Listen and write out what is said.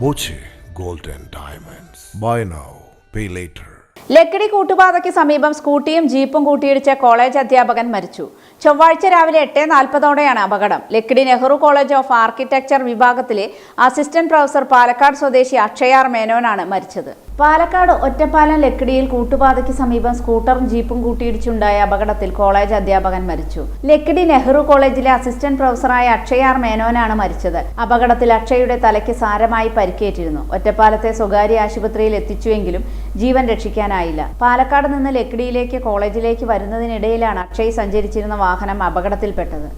Boche Gold and Diamonds. Buy now, pay later. Lakkidi കൂട്ടുപാതയ്ക്ക് സമീപം സ്കൂട്ടിയും ജീപ്പും കൂട്ടിയിടിച്ച college അധ്യാപകൻ മരിച്ചു. ചൊവ്വാഴ്ച രാവിലെ എട്ട് നാൽപ്പതോടെയാണ് അപകടം. Lakkidi Nehru college of architecture വിഭാഗത്തിലെ അസിസ്റ്റന്റ് പ്രൊഫസർ പാലക്കാട് സ്വദേശി അക്ഷയാർ മേനോനാണ് മരിച്ചത്. പാലക്കാട് ഒറ്റപ്പാലം ലക്കിടിയിൽ കൂട്ടുപാതയ്ക്ക് സമീപം സ്കൂട്ടറും ജീപ്പും കൂട്ടിയിടിച്ചുണ്ടായ അപകടത്തിൽ കോളേജ് അധ്യാപകൻ മരിച്ചു. ലക്കിടി നെഹ്റു കോളേജിലെ അസിസ്റ്റന്റ് പ്രൊഫസറായ അക്ഷയാർ മേനോനാണ് മരിച്ചത്. അപകടത്തിൽ അക്ഷയുടെ തലയ്ക്ക് സാരമായി പരിക്കേറ്റിരുന്നു. ഒറ്റപ്പാലത്തെ സ്വകാര്യ ആശുപത്രിയിൽ എത്തിച്ചുവെങ്കിലും ജീവൻ രക്ഷിക്കാനായില്ല. പാലക്കാട് നിന്ന് ലക്കിടിയിലേക്ക് കോളേജിലേക്ക് വരുന്നതിനിടയിലാണ് അക്ഷയ് സഞ്ചരിച്ചിരുന്ന വാഹനം അപകടത്തിൽപ്പെട്ടത്.